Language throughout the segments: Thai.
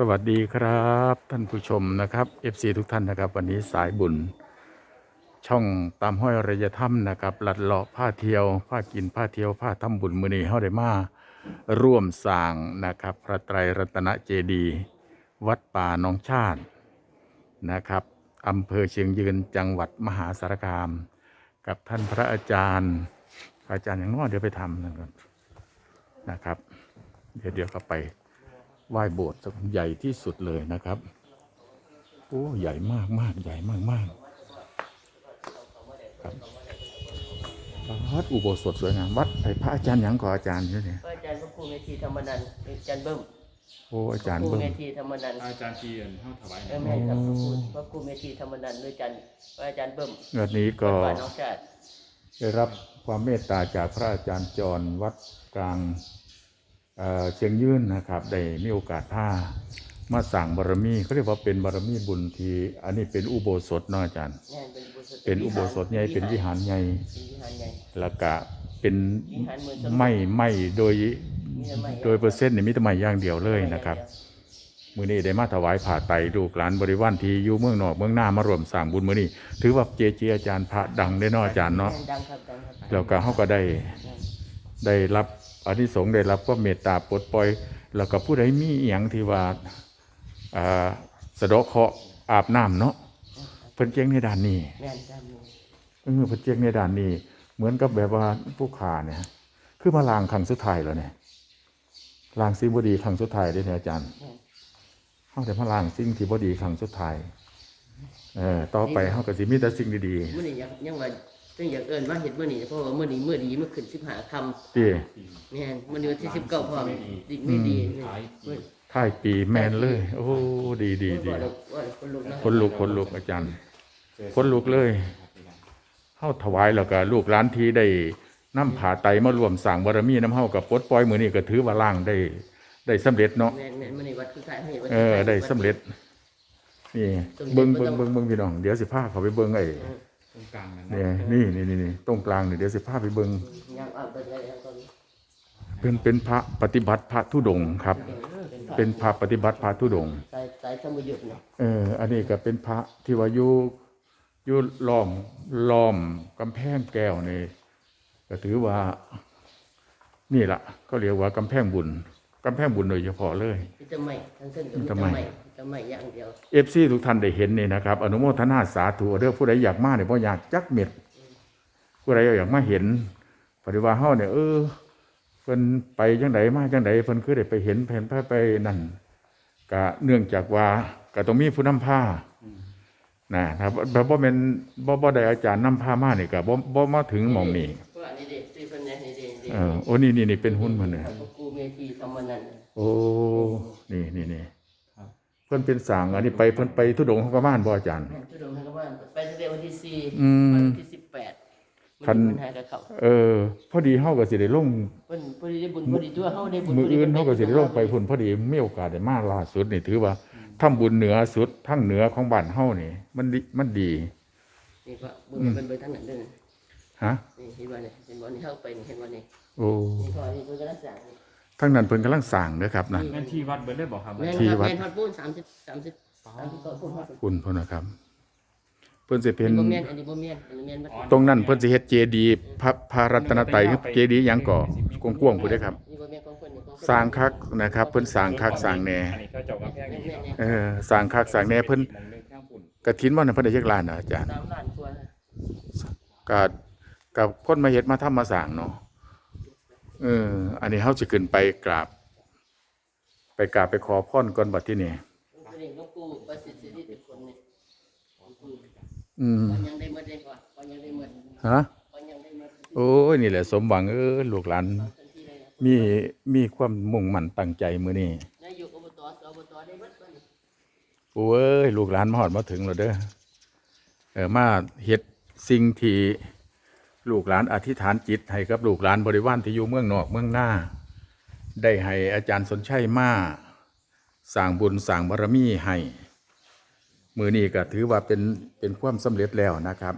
สวัสดีครับท่านผู้ชมนะครับ FC ทุกท่านนะครับ วันนี้สายบุญ ช่องตามห้อยระยะถ้ำนะครับหลัดเลาะผ้าเที่ยวผ้ากินผ้าเที่ยวผ้าทำบุญมือนีเฮาได้มาร่วมสร้างนะครับ พระไตรรัตนเจดีย์วัดป่าหนองชาตินะครับอำเภอเชียงยืนจังหวัดมหาสารคาม กับท่านพระอาจารย์ อาจารย์อย่างน้อยเดี๋ยวไปทำนะครับนะครับ เดี๋ยวเดี๋ยวก็ไป ไหว้โบสถ์ใหญ่ที่สุดเลยนะครับโอ้ใหญ่มากมากใหญ่มากมากครับวัดอุโบสถสวยงามวัดไอ้พระอาจารย์หยังก่ออาจารย์ใช่ไหมพระอาจารย์พระครูเมธีธรรมนันท์อาจารย์เบิ้มโอ้อาจารย์พระครูเบิ้งเมธีธรรมนันท์อาจารย์เทียนเท่าถวายเออแม่ครับพระครูพระครูเมธีธรรมนันท์หรืออาจารย์พระอาจารย์เบิ้มงานนี้ก็วัดป่าน้องชาติได้รับความเมตตาจากพระอาจารย์จรวัดกลาง เอ่อเชียงยืนนะครับได้มีโอกาสพามาสั่งบารมีเขาเรียกว่าเป็นบารมีบุญที่อันนี้เป็นอุโบสถเนาะอาจารย์แม่เป็นอุโบสถเป็นอุโบสถใหญ่เป็นวิหารใหญ่เป็นวิหารใหญ่แล้วก็เป็นวิหารเหมือนสมุทรไม่ไม่โดยมีแต่ไม้โดยเปอร์เซ็นต์นี่มีแต่ไม่อย่างเดียวเลยนะครับมื้อนี้ได้มาถวายผ่าไตรลูกหลานบริวารที่อยู่เมืองนอกเมืองหน้ามารวมสร้างบุญมื้อนี้ ถือว่าเจเจอาจารย์พระดังได้เนาะอาจารย์เนาะแม่ดังครับดังครับแล้วก็เฮาก็ได้แม่ได้รับ อานิสงส์ได้รับความเมตตาปลดปล่อย แล้วก็ผู้ใดมีอีหยังที่ว่าอ่าสะเดาะเคราะห์อาบน้ำเนาะเพิ่นเก่งในด้านนี้แม่ด้านนี้เออเพิ่นเก่งในด้านนี้ เหมือนกับแบบว่าผู้ขาเนี่ยคือมาล้างครั้งสุดท้ายแล้วเนี่ยล้างสิ่งบ่ดีครั้งสุดท้ายเด้เนี่ยอาจารย์แม่เฮาแต่มาล้างสิ่งที่บ่ดีครั้งสุดท้ายเออต่อไปเฮาก็สิมีแต่สิ่งดีมื้อนี้ยังยังว่า เพิ่งอยากเอิ้นมาเฮ็ดมื้อนี้เพราะว่ามื้อนี้มื้อดีมื้อขึ้น15ค่ำๆที่แม่นมื้อนี้วันที่19พร้อมดีไม่ดีมื้อท้ายปีแม่นเลย โอ้ ดีดีดีว่าว่าคนลุกนะคนลุกคนลุกอาจารย์ คนลุกเลยเฮาถวายแล้วก็ลูกหลานที่ได้นำผ่าไตรมารวมสร้างบารมีน้ำเฮากับปลดปล่อยมื้อนี้ก็ถือว่าล่างได้ ได้สำเร็จเนาะแม่นแม่นมื้อนี้วัดสุดท้ายให้วัดเอสุอท้ายได้สำเร็จ นี่ เบิ่งเบิ่งเบิ่งเบิ่งพี่น้อง เดี๋ยวสิพาเขาไปเบิ่งไอ้ ตรงกลางนั้นนี่นี่นี่นี่ตรงกลางนี่เดี๋ยวสิพาไปเบิ่งยังอ่านเป็นอะไรตอนนี้เป็นเป็นพระปฏิบัติพระธุดงค์ครับ เป็นพระปฏิบัติพระธุดงค์สายสายธรรมยุทธ์เนาะเอออันนี้ก็เป็นพระที่ว่าอยู่อยู่ล้อมล้อมกำแพงแก้วนี่ก็ถือว่า นี่ล่ะ ก็เรียกว่ากำแพงบุญกำแพงบุญโดยเฉพาะเลยมีแต่ไม้ทั้งเส้นก็มีมีแต่แต่ไม้ ไม้มีแต่ไม้อย่างเดียวเอฟซีทุกท่านได้เห็นนี่นะครับ อนุโมทนาสาธุเด้อผู้ใดอยากมาเนี่ยเพราะอยากจักเม็ดผู้ใดอยากมาเห็นปฏิวัติเฮาเนี่ยเออเพิ่นไปจังไดมาจังไดเพิ่นคือได้ไปเห็นเพิ่นไปไปนั่นก็เนื่องจากว่าก็ต้องมีผู้นำพานะครับบ่บ่แม่นบ่บ่ได้อาจารย์นำพามานี่ก็บ่บ่มาถึงหม่องนี้เพราะว่านี่เด็ที่เพิ่นเนี่ยนี่เด็นี่เออโอ้นี่นี่นี่เป็นหุ้นเพิ่นน่ะพระครูเมธีธรรมนันท์โอ้นี่นี่นี่ เพิ่นเป็นสร้างอันนี้ไปเพิ่นไปทุดงค์เขาก็มานบ่อาจารย์แม่นทุดงค์ท่านก็ว่าไปตั้งแต่วันที่สี่อืมวันที่สิบแปดคันมันมีปัญหากับเขาเออ พอดีเฮาก็สิได้ลงเพิ่นพอดีได้บุญพอดีตัวเฮาได้บุญมือพดีอื่นพิ่เขาก็สิได้ลงไปเพุ่นพอดีมีโอกาสได้มาล่าสุดนี่ถือว่าทำบุญเหนือสุดทั้งเหนือของบ้านเฮานี่ มันดีมันดีนี่พระบุญเพิ่นไปทางนั้นเด้อฮะนี่เห็นบ่นี่เห็นบ่นี่เฮาไปนี่เห็นบ่นี่โอ้นี่พอนี่เพิ่นกำลังสร้างนี่ ทั้งนั้นเพิ่นกำลังสร้างเด้อครับนะแม่นที่วัดเบิร์ดได้บอกครับแม่นที่ครับวัด แม่นฮอดปูน30 30 30ก็ปูนฮอดคุณพ่นนะครับ เพิ่นสิเป็นบ่แม่นอันนี้บ่แม่นอันนี้แม่นบ่ตรงนั้นเพิ่นสิเฮ็ดเจดีย์พระพระรัตนตรัยเจดีย์หยังก่อกว้างๆพุ่นเด้อครับ นี่บ่แม่นของเพิ่นนี่ของเพิ่นสร้างคักนะครับ เพิ่นสร้างคักสร้างแหน่อันนี้เขาเจ้ากำแพงนี่ครับเออสร้างคักสร้างแหน่เพิ่นมองเรื่องข้างปุ่นกฐินบ่น่ะเพิ่นได้จักล้านน่ะอาจารย์สามล้านกว่าก็กับคนมาเฮ็ดมาทำมาสร้างเนาะ เออ อันนี้เฮาสิขึ้นไปกราบ ไปกราบไปขอพรก่อนบัดที่นี่เพิ่นนี่หลวงปู่ประสิทธิ์สิริทุกคนนี่หลวงปู่อืมวันยังได้หมดเลยก่อนวันยังได้หมดฮะวันยังได้หมดโอ้ยนี่แหละ สมหวังเออลูกหลานทันทีเลยนะมีมีความมุ่งมั่นตั้งใจมื้อนี้นายกอบตสอบตได้หมดบัดนี้โอ้ยลูกหลานมาฮอดมาถึงแล้วเด้อเออมาเฮ็ดสิ่งที่ ลูกหลานอธิษฐานจิตให้กับลูกหลานบริวารที่อยู่เมืองนอกเมืองหน้า ได้ให้อาจารย์สนชัยมาสร้างบุญสร้างบารมีให้มือนี้ก็ถือว่าเป็นเป็นความสำเร็จแล้วนะครับ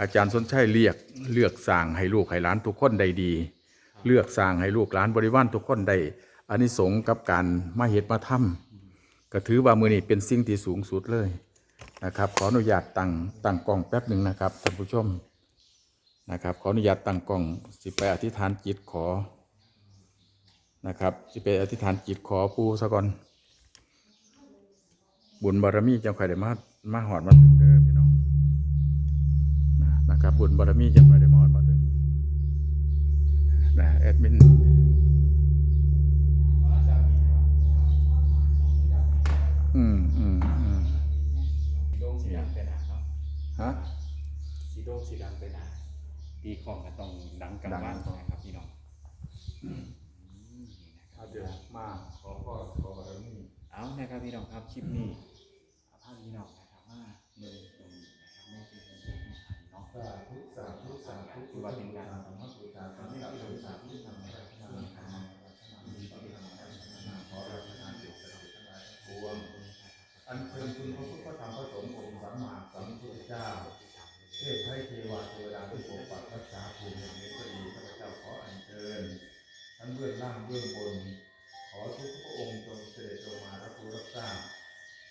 อาจารย์สนชัยเรียกเลือกสร้างให้ลูกให้หลานทุกคนได้ดี เลือกสร้างให้ลูกหลานบริวารทุกคนได้อานิสงส์กับการมาเฮ็ดมาทำก็ถือว่ามือนี้เป็นสิ่งที่สูงสุดเลยนะครับ ขออนุญาตตั้งตั้งกล้องแป๊บหนึ่งนะครับท่านผู้ชม นะครับ ขออนุญาตตั้งกล้องสิไปอธิษฐานจิตขอนะครับสิไปอธิษฐานจิตขอปู่ซะก่อน บุญบารมีจังค่อยได้มามาหอดมาถึงเด้อพี่น้องนะนะครับ บุญบารมีจังค่อยได้มาหอดมาถึงนะแอดมินอืมอืมอืมสีโดงสีดำไปหนาเนาะฮะสีโดงสีดำไปหนา ตีของก็ต้องดังกันดังบ้านนะครับพี่น้องเอาเดี๋ยวมาขอพ่อขอบารมีเอานะครับพี่น้องครับคลิปนี้เอาภาพพี่น้องนะครับมาเลยตรงนี้นะครับไม่เป็นเรื่องของเนาะสาธุสาธุสาธุถือว่าเป็นการสาธุสาธุสาธุสาธุสาธุสาธุสาธุสาธุสาธุขอรับประทานจิตสติทั้งหลายทั้งปวงอันเชิญคุณพระพุทธพระธรรมพระสงฆ์องค์สัมมาสัมพุทธเจ้า เบื้องล่างเบื้องบน ขอทุกพระองค์จงเสด็จลงมารับรู้รับทราบ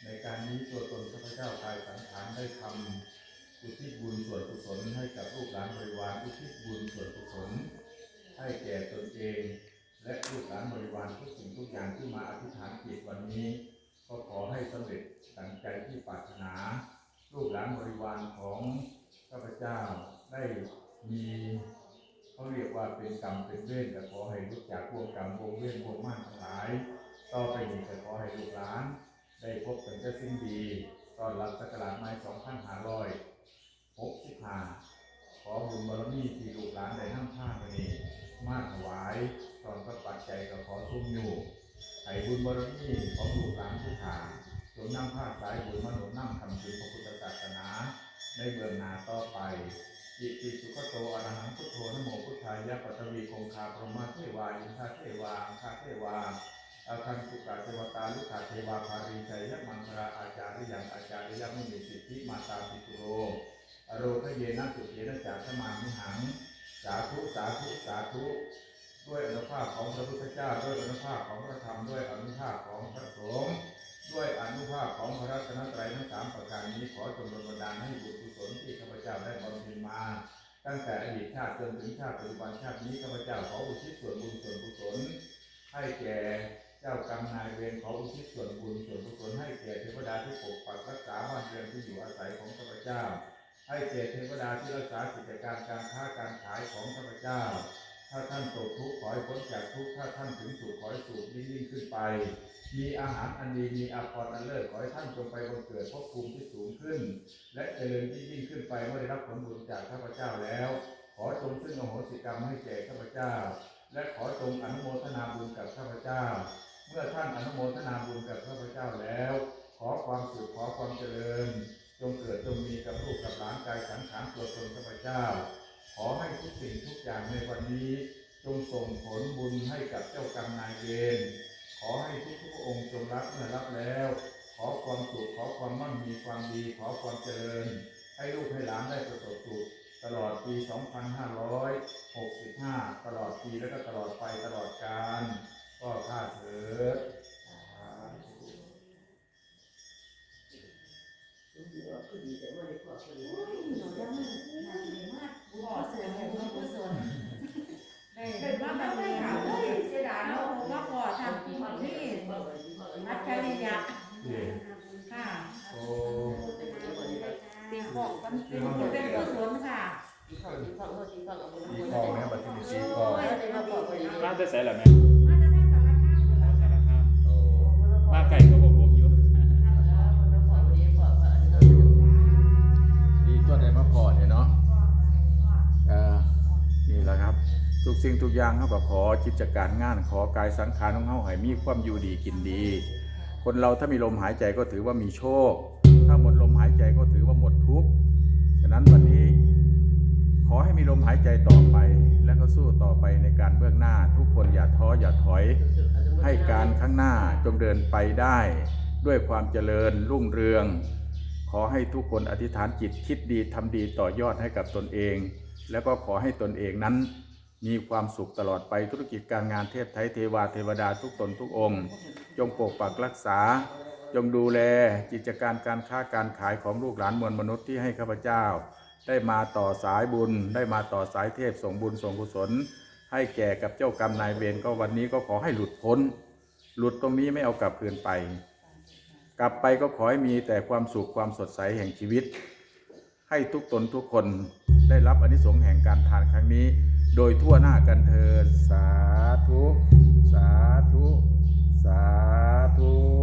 ในการนี้ตัวตนข้าพเจ้ากายสังขารได้ทำอุทิศบุญส่วนกุศลให้กับลูกหลานบริวารอุทิศบุญส่วนกุศลให้แก่ตนเอง และลูกหลานบริวารทุกสิ่งทุกอย่างที่มาอธิษฐานจิตวันนี้ ก็ขอให้สำเร็จดังใจที่ปรารถนา ลูกหลานบริวารของข้าพเจ้าได้มี เขาเรียกว่าเป็นกรรมเป็นเวรแต่ขอให้รู้จักพวกกรรมพวกเวรพวกม่านทั้งหลาย ต่อไปนี้จะขอให้ลูกหลาน ได้พบกันแต่สิ่งดีตอนรับสักราชใหม่2565ขอบุญบารมีที่ลูกหลานได้นำท่าไปนี้มาถวายตอนพระปัจจัยก็ขอทุ่มอยู่ให้บุญบารมีของลูกหลานทุกทางจงนำผ้าสายบุญมนุษย์นำคำถึงพระพุทธศาสนาในเบื้องหน้าต่อไป อิติสุขโตอรหังพุทโธนโมพุทธายะปัตวีคงคาพรหมเทวาอินทาเทวาอังคาเทวาอาคันสุกาเทวตาลุขาเทวาภาริชัยะมังคราอาจาริยังอาจาริยะมุนิสิทธิมาตาปิตุโรอโรคเยนะสุเยนะจาสมามิหัง สาธุสาธุสาธุ ด้วยอนุภาพของพระพุทธเจ้าด้วยอนุภาพของพระธรรมด้วยอนุภาพของพระสงฆ์ ด้วยอนุภาพของพระรัตนตรัยทั้งสามประการนี้ขอจงดลบันดาลให้บุญกุศลที่ข้าพเจ้าได้บำเพ็ญมา ตั้งแต่อดีตชาติจนถึงชาติปัจจุบันชาตินี้ข้าพเจ้าขออุทิศส่วนบุญส่วนกุศลให้แก่เจ้ากรรมนายเวรขออุทิศส่วนบุญส่วนกุศลให้แก่เทวดาที่ปกปักรักษาบ้านเรือนที่อยู่อาศัยของข้าพเจ้า ให้แก่เทวดาที่รักษากิจการการค้าการขายของข้าพเจ้า ถ้าท่านตกทุกข์ขอให้พ้นจากทุกข์ถ้าท่านถึงสุขขอให้สุขยิ่งยิ่งขึ้นไป มีอาหารอันดีมีอาภรณ์อันเลิศขอให้ท่านจงไปบังเกิดภพภูมิที่สูงขึ้น และเจริญยิ่งยิ่งขึ้นไปเมื่อได้รับผลบุญจากข้าพเจ้าแล้ว ขอจงซึ่งอโหสิกรรมให้แก่ข้าพเจ้า และขอจงอนุโมทนาบุญกับข้าพเจ้า เมื่อท่านอนุโมทนาบุญกับข้าพเจ้าแล้ว ขอความสุขขอความเจริญ จงเกิดจงมีกับลูกกับหลานกายสังขารตัวตนข้าพเจ้า ขอให้ทุกสิ่งทุกอย่างในวันนี้ จงส่งผลบุญให้กับเจ้ากรรมนายเวรขอให้ทุกทุกๆองค์จงรับเมื่อรับแล้ว ขอความสุขขอความมั่งมีความดี ขอความเจริญ ให้ลูกให้หลานได้ประสบสุขตลอดปี 2565 ตลอดปีและก็ตลอดไปตลอดกาลก็ข้าเถิดสาธุคือดีแต่ว่าได้พอคนนี้ พ่อซื้อให้เพื่อนกุด้เป็นว่าแบบนี้ค่ะเฮ้ยเสียดายเนาะผมว่าพ่อทำที่นี่อัจฉริยะค่ะโอ้ตีฟองกันเป็นเป็นกุศลค่ะตีฟองตีฟองตีฟองเอาบุญบุญตีฟองแม่บัดนี้ตีฟองบ้านจะใส่หรือไม่ สิ่งทุกอย่างเขาก็ขอกิตจการงานขอกายสังขารของเขาให้มีความอยู่ดีกินดี คนเราถ้ามีลมหายใจก็ถือว่ามีโชค ถ้าหมดลมหายใจก็ถือว่าหมดทุกข์ฉะนั้นวันนี้ขอให้มีลมหายใจต่อไป และก็สู้ต่อไปในการเบื้องหน้า ทุกคนอย่าท้ออย่าถอย ให้การข้างหน้าจงเดินไปได้ ด้วยความเจริญรุ่งเรือง ขอให้ทุกคนอธิษฐานจิตคิดดีทำดีต่อยอดให้กับตนเอง แล้วก็ขอให้ตนเองนั้น มีความสุขตลอดไปธุรกิจการงานเทพไทยเทวาเทวดาทุกตนทุกองค์ จงปกปักรักษา จงดูแลกิจการการค้าการขายของลูกหลานมวลมนุษย์ที่ให้ข้าพเจ้า ได้มาต่อสายบุญ ได้มาต่อสายเทพส่งบุญส่งกุศล ให้แก่กับเจ้ากรรมนายเวรก็วันนี้ก็ขอให้หลุดพ้น หลุดตรงนี้ไม่เอากลับคืนไป กลับไปก็ขอให้มีแต่ความสุขความสดใสแห่งชีวิต ให้ทุกตนทุกคนได้รับอนิสงส์แห่งการทานครั้งนี้ โดยทั่วหน้ากันเถิดสาธุ สาธุ สาธุ